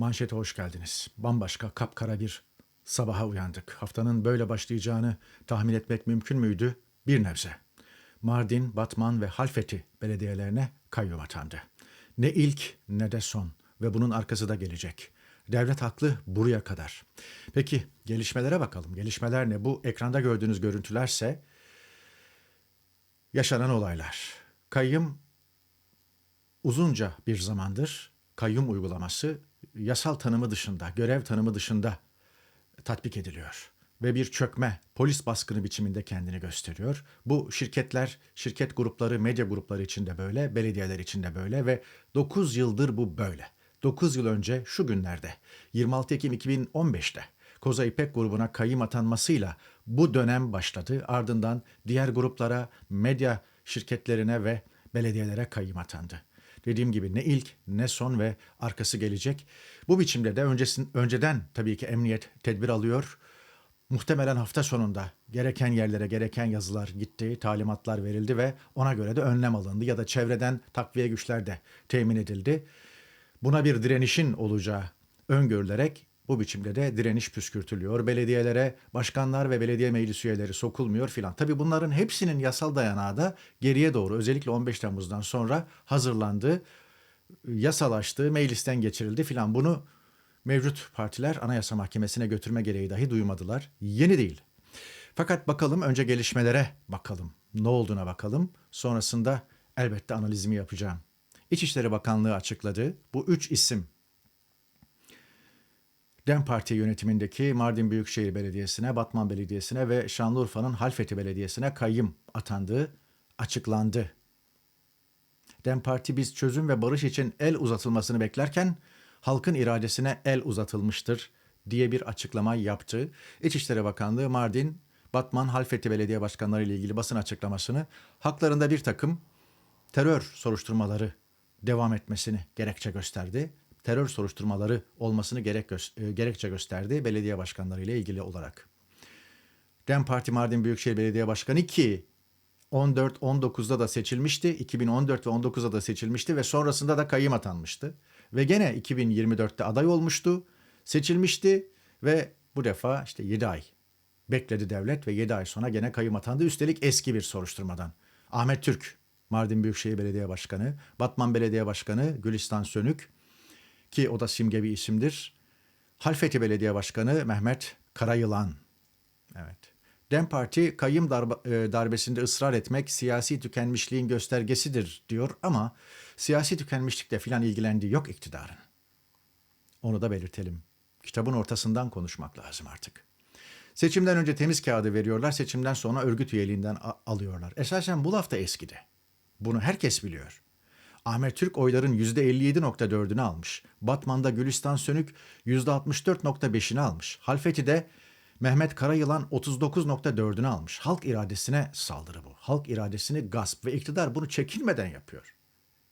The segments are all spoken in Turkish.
Manşete hoş geldiniz. Bambaşka kapkara bir sabaha uyandık. Haftanın böyle başlayacağını tahmin etmek mümkün müydü? Bir nebze. Mardin, Batman ve Halfeti belediyelerine kayyum atandı. Ne ilk ne de son ve bunun arkası da gelecek. Devlet haklı buraya kadar. Peki gelişmelere bakalım. Gelişmeler ne? Bu ekranda gördüğünüz görüntülerse yaşanan olaylar. Kayyum uzunca bir zamandır kayyum uygulaması yasal tanımı dışında, görev tanımı dışında tatbik ediliyor ve bir çökme, polis baskını biçiminde kendini gösteriyor. Bu şirketler, şirket grupları, medya grupları için de böyle, belediyeler için de böyle ve 9 yıldır bu böyle. 9 yıl önce şu günlerde 26 Ekim 2015'te Koza İpek grubuna kayyum atanmasıyla bu dönem başladı. Ardından diğer gruplara, medya şirketlerine ve belediyelere kayyum atandı. Dediğim gibi ne ilk ne son ve arkası gelecek. Bu biçimde de öncesin, önceden tabii ki emniyet tedbir alıyor. Muhtemelen hafta sonunda gereken yerlere gereken yazılar gitti, talimatlar verildi ve ona göre de önlem alındı ya da çevreden takviye güçler de temin edildi. Buna bir direnişin olacağı öngörülerek bu biçimde de direniş püskürtülüyor. Belediyelere başkanlar ve belediye meclis üyeleri sokulmuyor filan. Tabii bunların hepsinin yasal dayanağı da geriye doğru özellikle 15 Temmuz'dan sonra hazırlandı, yasalaştı, meclisten geçirildi filan. Bunu mevcut partiler Anayasa Mahkemesi'ne götürme gereği dahi duymadılar. Yeni değil. Fakat bakalım önce gelişmelere bakalım. Ne olduğuna bakalım. Sonrasında elbette analizimi yapacağım. İçişleri Bakanlığı açıkladı. Bu üç isim DEM Parti yönetimindeki Mardin Büyükşehir Belediyesi'ne, Batman Belediyesi'ne ve Şanlıurfa'nın Halfeti Belediyesi'ne kayyım atandığı açıklandı. DEM Parti biz çözüm ve barış için el uzatılmasını beklerken halkın iradesine el uzatılmıştır diye bir açıklama yaptı. İçişleri Bakanlığı Mardin, Batman, Halfeti Belediye Başkanları ile ilgili basın açıklamasını haklarında bir takım terör soruşturmaları devam etmesini gerekçe gösterdi terör soruşturmaları olmasını gerek gö- e, gerekçe gösterdi belediye başkanları ile ilgili olarak. DEM Parti Mardin Büyükşehir Belediye Başkanı ki 14-19'da da seçilmişti, 2014 ve 19'da da seçilmişti ve sonrasında da kayyım atanmıştı. Ve gene 2024'te aday olmuştu, seçilmişti ve bu defa işte 7 ay bekledi devlet ve 7 ay sonra gene kayyım atandı. Üstelik eski bir soruşturmadan. Ahmet Türk, Mardin Büyükşehir Belediye Başkanı, Batman Belediye Başkanı Gülistan Sönük, ki o da simge bir isimdir. Halfeti Belediye Başkanı Mehmet Karayılan. Evet. Dem Parti kayyım darba, e, darbesinde ısrar etmek siyasi tükenmişliğin göstergesidir diyor ama siyasi tükenmişlikle filan ilgilendiği yok iktidarın. Onu da belirtelim. Kitabın ortasından konuşmak lazım artık. Seçimden önce temiz kağıdı veriyorlar, seçimden sonra örgüt üyeliğinden alıyorlar. Esasen bu laf da eskidi. Bunu herkes biliyor. Ahmet Türk oyların %57.4'ünü almış. Batman'da Gülistan Sönük %64.5'ini almış. Halfeti'de Mehmet Karayılan 39.4'ünü almış. Halk iradesine saldırı bu. Halk iradesini gasp ve iktidar bunu çekinmeden yapıyor.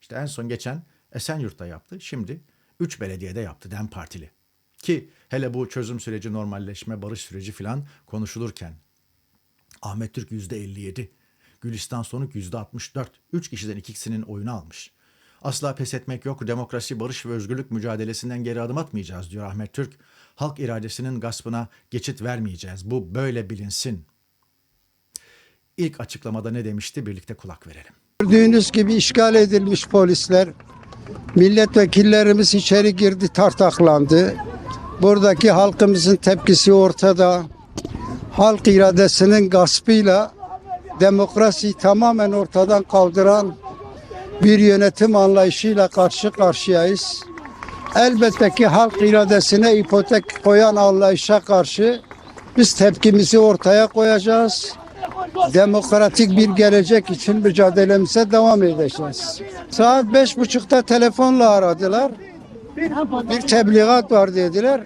İşte en son geçen Esenyurt'ta yaptı. Şimdi 3 belediyede yaptı DEM Partili. Ki hele bu çözüm süreci, normalleşme, barış süreci filan konuşulurken Ahmet Türk %57, Gülistan Sonuk %64. Üç kişiden ikisinin oyunu almış. Asla pes etmek yok, demokrasi, barış ve özgürlük mücadelesinden geri adım atmayacağız diyor Ahmet Türk. Halk iradesinin gaspına geçit vermeyeceğiz. Bu böyle bilinsin. İlk açıklamada ne demişti birlikte kulak verelim. Gördüğünüz gibi işgal edilmiş polisler. Milletvekillerimiz içeri girdi, tartaklandı. Buradaki halkımızın tepkisi ortada. Halk iradesinin gaspıyla demokrasiyi tamamen ortadan kaldıran bir yönetim anlayışıyla karşı karşıyayız. Elbette ki halk iradesine ipotek koyan anlayışa karşı biz tepkimizi ortaya koyacağız. Demokratik bir gelecek için mücadelemize devam edeceğiz. Saat beş buçukta telefonla aradılar. Bir tebligat var dediler.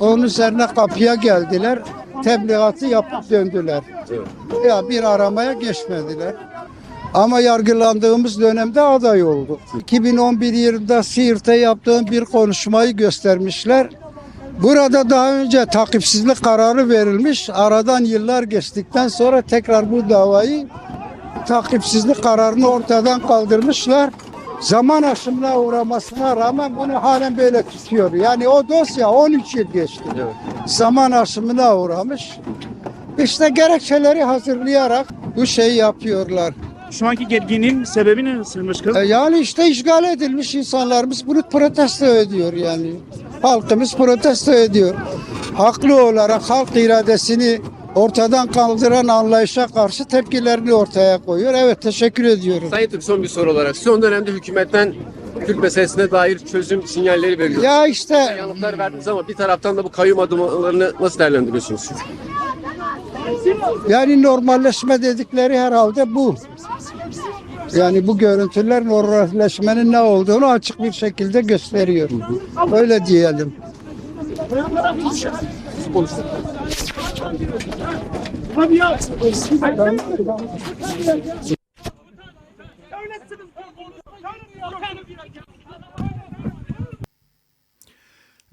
Onun üzerine kapıya geldiler. Tebligatı yapıp döndüler. Ya bir aramaya geçmediler. Ama yargılandığımız dönemde aday olduk. 2011 yılında Siirt'te yaptığım bir konuşmayı göstermişler. Burada daha önce takipsizlik kararı verilmiş. Aradan yıllar geçtikten sonra tekrar bu davayı takipsizlik kararını ortadan kaldırmışlar. zaman aşımına uğramasına rağmen bunu halen böyle tutuyor. Yani o dosya 13 yıl geçti. Evet. Zaman aşımına uğramış. İşte gerekçeleri hazırlayarak bu şeyi yapıyorlar. Şu anki gerginliğin sebebi ne Sayın Başkanım? E yani işte işgal edilmiş insanlarımız bunu protesto ediyor yani. Halkımız protesto ediyor. Haklı olarak halk iradesini ortadan kaldıran anlayışa karşı tepkilerini ortaya koyuyor. Evet teşekkür ediyorum. Sayın Türk son bir soru olarak son dönemde hükümetten Kürt meselesine dair çözüm sinyalleri veriliyor. Ya işte Yanıtlar verdiniz ama bir taraftan da bu kayyum adımlarını nasıl değerlendiriyorsunuz? yani normalleşme dedikleri herhalde bu. Yani bu görüntüler normalleşmenin ne olduğunu açık bir şekilde gösteriyor. Öyle diyelim.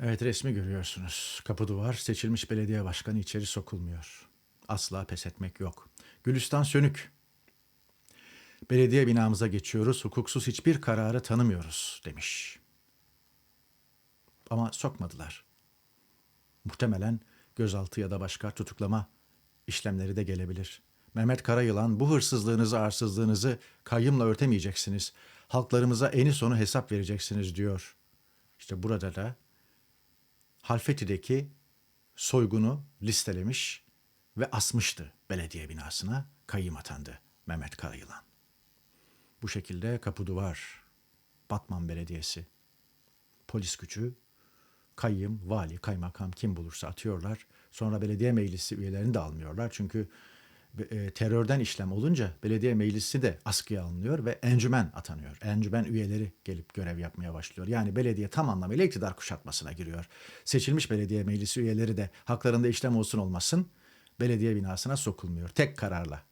Evet resmi görüyorsunuz. Kapı duvar seçilmiş belediye başkanı içeri sokulmuyor. Asla pes etmek yok. Gülistan sönük. Belediye binamıza geçiyoruz. Hukuksuz hiçbir kararı tanımıyoruz demiş. Ama sokmadılar. Muhtemelen gözaltı ya da başka tutuklama işlemleri de gelebilir. Mehmet Karayılan bu hırsızlığınızı, arsızlığınızı kayyımla örtemeyeceksiniz. Halklarımıza eni sonu hesap vereceksiniz diyor. İşte burada da Halfeti'deki soygunu listelemiş ve asmıştı belediye binasına kayyım atandı Mehmet Karayılan. Bu şekilde kapı duvar, Batman Belediyesi, polis gücü, kayyım, vali, kaymakam kim bulursa atıyorlar. Sonra belediye meclisi üyelerini de almıyorlar. Çünkü e, terörden işlem olunca belediye meclisi de askıya alınıyor ve encümen atanıyor. Encümen üyeleri gelip görev yapmaya başlıyor. Yani belediye tam anlamıyla iktidar kuşatmasına giriyor. Seçilmiş belediye meclisi üyeleri de haklarında işlem olsun olmasın belediye binasına sokulmuyor. Tek kararla,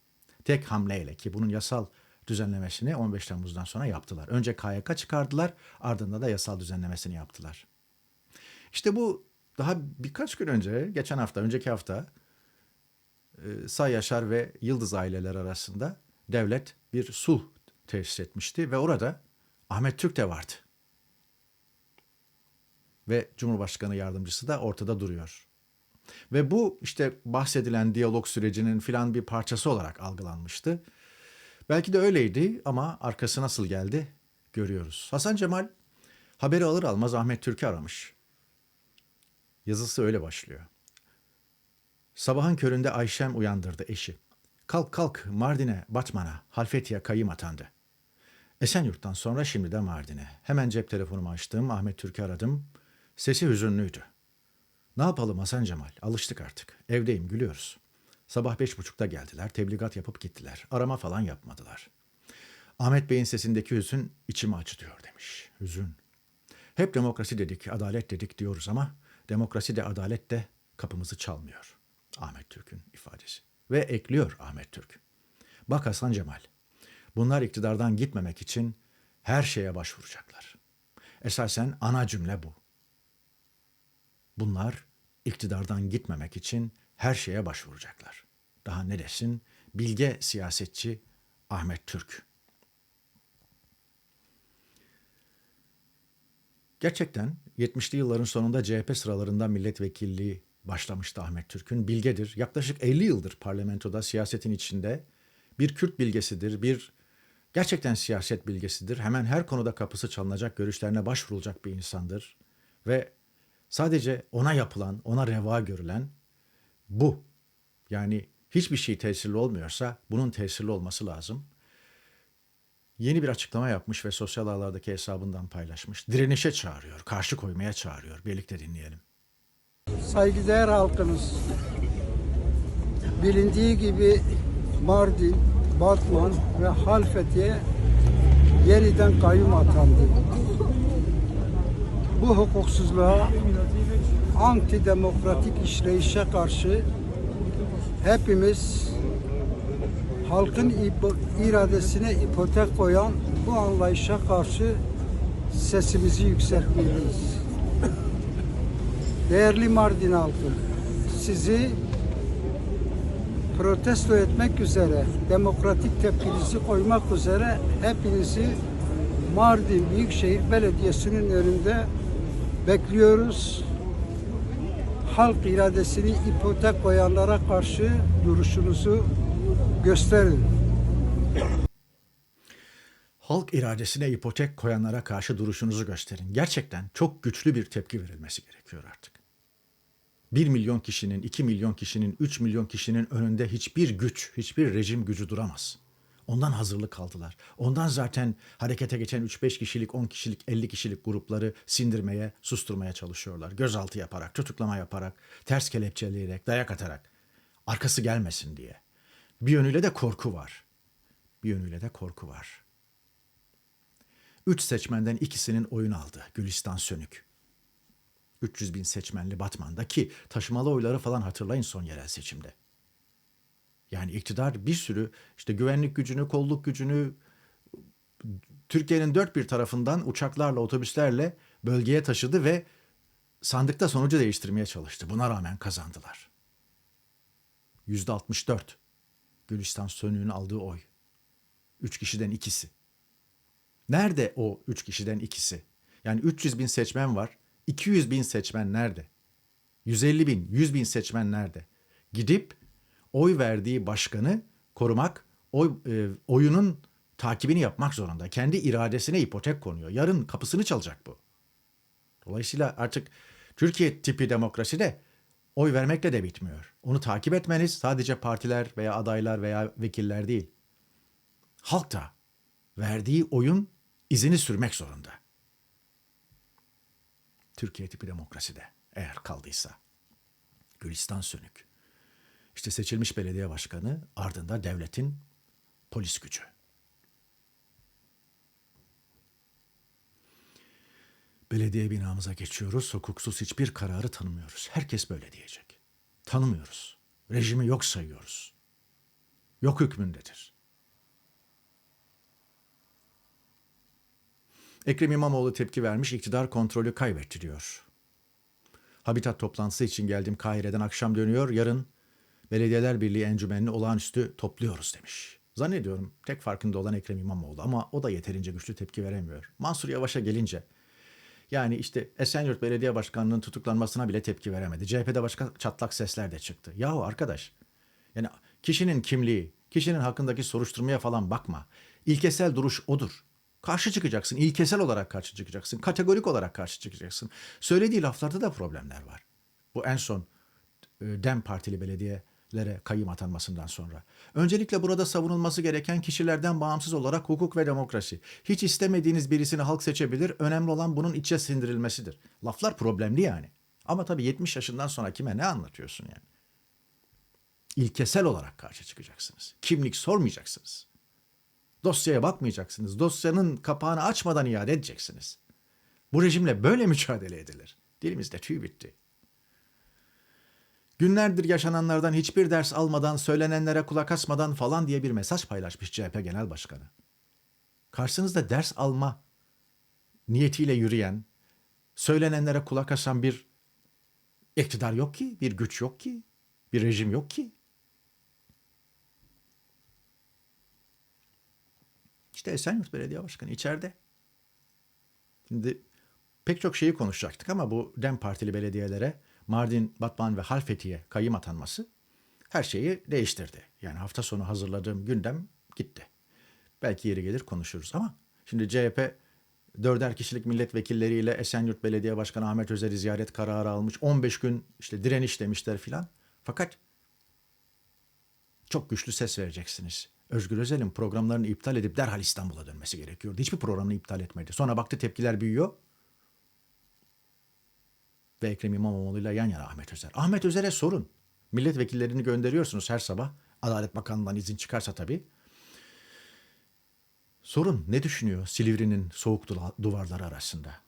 tek hamleyle ki bunun yasal düzenlemesini 15 Temmuz'dan sonra yaptılar. Önce KYK çıkardılar ardından da yasal düzenlemesini yaptılar. İşte bu daha birkaç gün önce, geçen hafta, önceki hafta e, Say Yaşar ve Yıldız aileler arasında devlet bir sulh tesis etmişti ve orada Ahmet Türk de vardı. Ve Cumhurbaşkanı yardımcısı da ortada duruyor. Ve bu işte bahsedilen diyalog sürecinin filan bir parçası olarak algılanmıştı. Belki de öyleydi ama arkası nasıl geldi görüyoruz. Hasan Cemal haberi alır almaz Ahmet Türk'ü aramış. Yazısı öyle başlıyor. Sabahın köründe Ayşem uyandırdı eşi. Kalk kalk Mardin'e, Batman'a, Halfeti'ye kayım atandı. Esenyurt'tan sonra şimdi de Mardin'e. Hemen cep telefonumu açtım, Ahmet Türk'ü aradım. Sesi hüzünlüydü. Ne yapalım Hasan Cemal, alıştık artık. Evdeyim, gülüyoruz. Sabah beş buçukta geldiler, tebligat yapıp gittiler. Arama falan yapmadılar. Ahmet Bey'in sesindeki hüzün içimi acıtıyor demiş. Hüzün. Hep demokrasi dedik, adalet dedik diyoruz ama demokrasi de adalet de kapımızı çalmıyor. Ahmet Türk'ün ifadesi. Ve ekliyor Ahmet Türk. Bak Hasan Cemal, bunlar iktidardan gitmemek için her şeye başvuracaklar. Esasen ana cümle bu. Bunlar iktidardan gitmemek için her şeye başvuracaklar. Daha ne desin? Bilge siyasetçi Ahmet Türk. Gerçekten 70'li yılların sonunda CHP sıralarında milletvekilliği başlamıştı Ahmet Türk'ün. Bilgedir. Yaklaşık 50 yıldır parlamentoda siyasetin içinde bir Kürt bilgesidir, bir gerçekten siyaset bilgesidir. Hemen her konuda kapısı çalınacak, görüşlerine başvurulacak bir insandır. Ve sadece ona yapılan, ona reva görülen bu. Yani hiçbir şey tesirli olmuyorsa bunun tesirli olması lazım. Yeni bir açıklama yapmış ve sosyal ağlardaki hesabından paylaşmış. Direnişe çağırıyor, karşı koymaya çağırıyor. Birlikte dinleyelim. Saygıdeğer halkımız. Bilindiği gibi Mardin, Batman ve Halfeti'ye yeniden kayyum atandı. Bu hukuksuzluğa, antidemokratik işleyişe karşı hepimiz halkın iradesine ipotek koyan bu anlayışa karşı sesimizi yükseltmeliyiz. Değerli Mardin halkı, sizi protesto etmek üzere, demokratik tepkinizi koymak üzere hepinizi Mardin Büyükşehir Belediyesi'nin önünde bekliyoruz. Halk iradesini ipotek koyanlara karşı duruşunuzu gösterin. Halk iradesine ipotek koyanlara karşı duruşunuzu gösterin. Gerçekten çok güçlü bir tepki verilmesi gerekiyor artık. 1 milyon kişinin, 2 milyon kişinin, 3 milyon kişinin önünde hiçbir güç, hiçbir rejim gücü duramaz. Ondan hazırlık aldılar. Ondan zaten harekete geçen 3-5 kişilik, 10 kişilik, 50 kişilik grupları sindirmeye, susturmaya çalışıyorlar. Gözaltı yaparak, tutuklama yaparak, ters kelepçeleyerek, dayak atarak. Arkası gelmesin diye. Bir yönüyle de korku var. Bir yönüyle de korku var. Üç seçmenden ikisinin oyunu aldı Gülistan Sönük. 300 bin seçmenli Batman'da ki taşımalı oyları falan hatırlayın son yerel seçimde. Yani iktidar bir sürü işte güvenlik gücünü, kolluk gücünü Türkiye'nin dört bir tarafından uçaklarla, otobüslerle bölgeye taşıdı ve sandıkta sonucu değiştirmeye çalıştı. Buna rağmen kazandılar. Yüzde 64 Gülistan Sönük'ün aldığı oy. Üç kişiden ikisi. Nerede o üç kişiden ikisi? Yani 300 bin seçmen var. 200 bin seçmen nerede? 150 bin, 100 bin seçmen nerede? Gidip oy verdiği başkanı korumak, oy, e, oyunun takibini yapmak zorunda. Kendi iradesine ipotek konuyor. Yarın kapısını çalacak bu. Dolayısıyla artık Türkiye tipi demokraside oy vermekle de bitmiyor. Onu takip etmeniz sadece partiler veya adaylar veya vekiller değil. Halk da verdiği oyun izini sürmek zorunda. Türkiye tipi demokraside eğer kaldıysa. Gülistan Sönük. İşte seçilmiş belediye başkanı ardında devletin polis gücü. Belediye binamıza geçiyoruz. Hukuksuz hiçbir kararı tanımıyoruz. Herkes böyle diyecek. Tanımıyoruz. Rejimi yok sayıyoruz. Yok hükmündedir. Ekrem İmamoğlu tepki vermiş, iktidar kontrolü kaybetti diyor. Habitat toplantısı için geldim Kahire'den akşam dönüyor. Yarın Belediyeler Birliği encümenini olağanüstü topluyoruz demiş. Zannediyorum tek farkında olan Ekrem İmamoğlu ama o da yeterince güçlü tepki veremiyor. Mansur Yavaş'a gelince yani işte Esenyurt Belediye Başkanı'nın tutuklanmasına bile tepki veremedi. CHP'de başka çatlak sesler de çıktı. Yahu arkadaş yani kişinin kimliği, kişinin hakkındaki soruşturmaya falan bakma. İlkesel duruş odur. Karşı çıkacaksın. İlkesel olarak karşı çıkacaksın. Kategorik olarak karşı çıkacaksın. Söylediği laflarda da problemler var. Bu en son e, DEM Partili belediyelere kayyım atanmasından sonra. Öncelikle burada savunulması gereken kişilerden bağımsız olarak hukuk ve demokrasi. Hiç istemediğiniz birisini halk seçebilir. Önemli olan bunun içe sindirilmesidir. Laflar problemli yani. Ama tabii 70 yaşından sonra kime ne anlatıyorsun yani? İlkesel olarak karşı çıkacaksınız. Kimlik sormayacaksınız. Dosyaya bakmayacaksınız. Dosyanın kapağını açmadan iade edeceksiniz. Bu rejimle böyle mücadele edilir. Dilimizde tüy bitti. Günlerdir yaşananlardan hiçbir ders almadan, söylenenlere kulak asmadan falan diye bir mesaj paylaşmış CHP Genel Başkanı. Karşınızda ders alma niyetiyle yürüyen, söylenenlere kulak asan bir iktidar yok ki, bir güç yok ki, bir rejim yok ki. İşte Esenyurt Belediye Başkanı içeride. Şimdi pek çok şeyi konuşacaktık ama bu DEM Partili belediyelere Mardin, Batman ve Halfeti'ye kayyım atanması her şeyi değiştirdi. Yani hafta sonu hazırladığım gündem gitti. Belki yeri gelir konuşuruz ama şimdi CHP dörder kişilik milletvekilleriyle Esenyurt Belediye Başkanı Ahmet Özer'i ziyaret kararı almış. 15 gün işte direniş demişler filan. Fakat çok güçlü ses vereceksiniz. Özgür Özel'in programlarını iptal edip derhal İstanbul'a dönmesi gerekiyordu. Hiçbir programını iptal etmedi. Sonra baktı tepkiler büyüyor. Ve Ekrem İmamoğlu'yla yan yana Ahmet Özer. Ahmet Özer'e sorun. Milletvekillerini gönderiyorsunuz her sabah. Adalet Bakanlığı'ndan izin çıkarsa tabii. Sorun ne düşünüyor Silivri'nin soğuk duvarları arasında?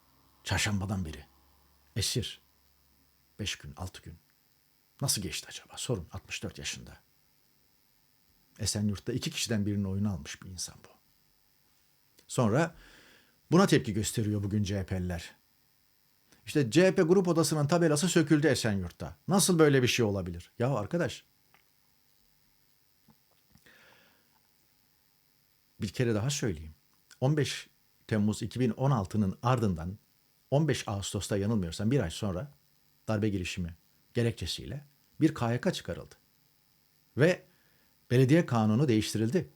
Çarşambadan beri. Esir. Beş gün, altı gün. Nasıl geçti acaba? Sorun 64 yaşında. Esenyurt'ta iki kişiden birinin oyunu almış bir insan bu. Sonra buna tepki gösteriyor bugün CHP'liler. İşte CHP grup odasının tabelası söküldü Esenyurt'ta. Nasıl böyle bir şey olabilir? Ya arkadaş. Bir kere daha söyleyeyim. 15 Temmuz 2016'nın ardından 15 Ağustos'ta yanılmıyorsam bir ay sonra darbe girişimi gerekçesiyle bir KYK çıkarıldı. Ve belediye kanunu değiştirildi.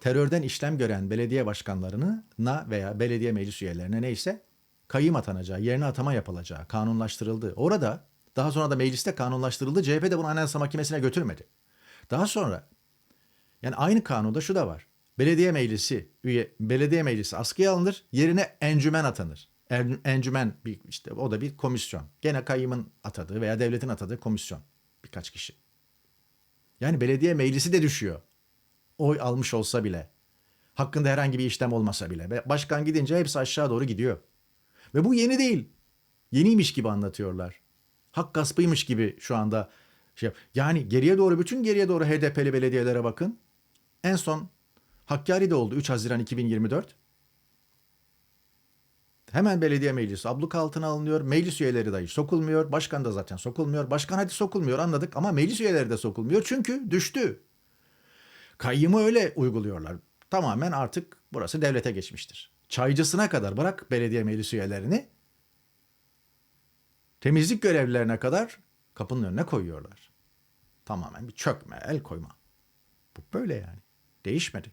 Terörden işlem gören belediye başkanlarına veya belediye meclis üyelerine neyse kayyım atanacağı, yerine atama yapılacağı kanunlaştırıldı. Orada daha sonra da mecliste kanunlaştırıldı. CHP de bunu Anayasa Mahkemesi'ne götürmedi. Daha sonra yani aynı kanunda şu da var. Belediye meclisi üye belediye meclisi askıya alınır, yerine encümen atanır. En- Encümen bir işte o da bir komisyon. Gene kayyımın atadığı veya devletin atadığı komisyon birkaç kişi. Yani belediye meclisi de düşüyor. Oy almış olsa bile. Hakkında herhangi bir işlem olmasa bile. Başkan gidince hepsi aşağı doğru gidiyor. Ve bu yeni değil. Yeniymiş gibi anlatıyorlar. Hak gaspıymış gibi şu anda şey Yani geriye doğru bütün geriye doğru HDP'li belediyelere bakın. En son Hakkari'de oldu 3 Haziran 2024. Hemen belediye meclisi abluka altına alınıyor. Meclis üyeleri dahi sokulmuyor. Başkan da zaten sokulmuyor. Başkan hadi sokulmuyor anladık ama meclis üyeleri de sokulmuyor. Çünkü düştü. Kayyımı öyle uyguluyorlar. Tamamen artık burası devlete geçmiştir. Çaycısına kadar bırak belediye meclis üyelerini temizlik görevlilerine kadar kapının önüne koyuyorlar. Tamamen bir çökme, el koyma. Bu böyle yani. Değişmedi.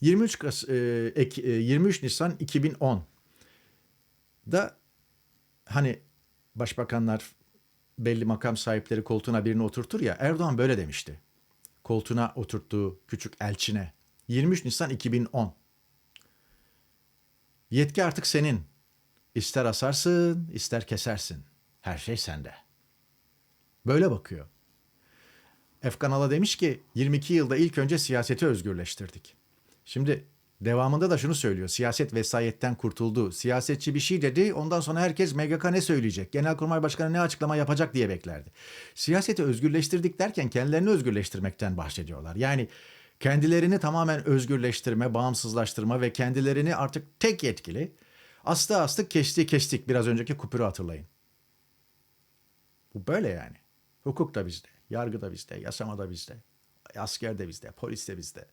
23 Kas, e, Ek- e, 23 Nisan 2010 da hani başbakanlar belli makam sahipleri koltuğuna birini oturtur ya Erdoğan böyle demişti. Koltuğuna oturttuğu küçük elçine 23 Nisan 2010 Yetki artık senin. İster asarsın, ister kesersin. Her şey sende. Böyle bakıyor. Efkan Ala demiş ki 22 yılda ilk önce siyaseti özgürleştirdik. Şimdi devamında da şunu söylüyor. Siyaset vesayetten kurtuldu. Siyasetçi bir şey dedi. Ondan sonra herkes MGK ne söyleyecek? Genelkurmay Başkanı ne açıklama yapacak diye beklerdi. Siyaseti özgürleştirdik derken kendilerini özgürleştirmekten bahsediyorlar. Yani kendilerini tamamen özgürleştirme, bağımsızlaştırma ve kendilerini artık tek yetkili aslı astık kesti kestik biraz önceki kupürü hatırlayın. Bu böyle yani. Hukuk da bizde, yargı da bizde, yasama da bizde, asker de bizde, polis de bizde.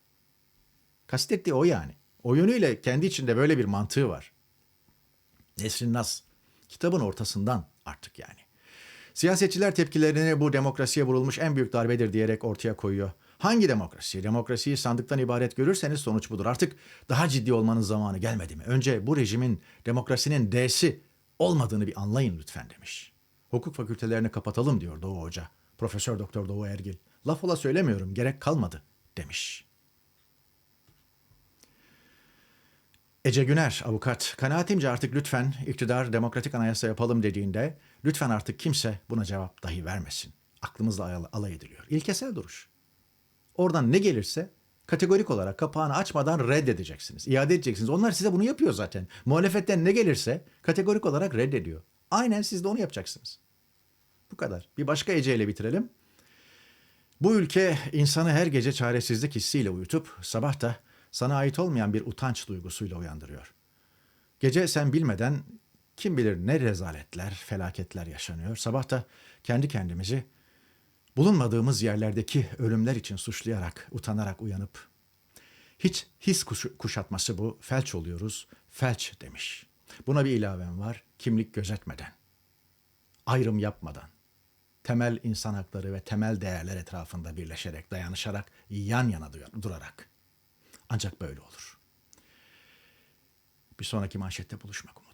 Kastettiği o yani. O yönüyle kendi içinde böyle bir mantığı var. Nesrin Nas kitabın ortasından artık yani. Siyasetçiler tepkilerini bu demokrasiye vurulmuş en büyük darbedir diyerek ortaya koyuyor. Hangi demokrasi? Demokrasiyi sandıktan ibaret görürseniz sonuç budur. Artık daha ciddi olmanın zamanı gelmedi mi? Önce bu rejimin demokrasinin D'si olmadığını bir anlayın lütfen demiş. Hukuk fakültelerini kapatalım diyor Doğu Hoca. Profesör Doktor Doğu Ergil. Laf ola söylemiyorum gerek kalmadı demiş. Ece Güner avukat kanaatimce artık lütfen iktidar demokratik anayasa yapalım dediğinde lütfen artık kimse buna cevap dahi vermesin. Aklımızla alay- ediliyor. İlkesel duruş. Oradan ne gelirse kategorik olarak kapağını açmadan reddedeceksiniz. İade edeceksiniz. Onlar size bunu yapıyor zaten. Muhalefetten ne gelirse kategorik olarak reddediyor. Aynen siz de onu yapacaksınız. Bu kadar. Bir başka Ece ile bitirelim. Bu ülke insanı her gece çaresizlik hissiyle uyutup sabah da sana ait olmayan bir utanç duygusuyla uyandırıyor. Gece sen bilmeden kim bilir ne rezaletler, felaketler yaşanıyor. Sabah da kendi kendimizi bulunmadığımız yerlerdeki ölümler için suçlayarak, utanarak uyanıp hiç his kuş- kuşatması bu. Felç oluyoruz. Felç demiş. Buna bir ilavem var. Kimlik gözetmeden. Ayrım yapmadan. Temel insan hakları ve temel değerler etrafında birleşerek, dayanışarak, yan yana durarak. Ancak böyle olur. Bir sonraki manşette buluşmak umuduyla.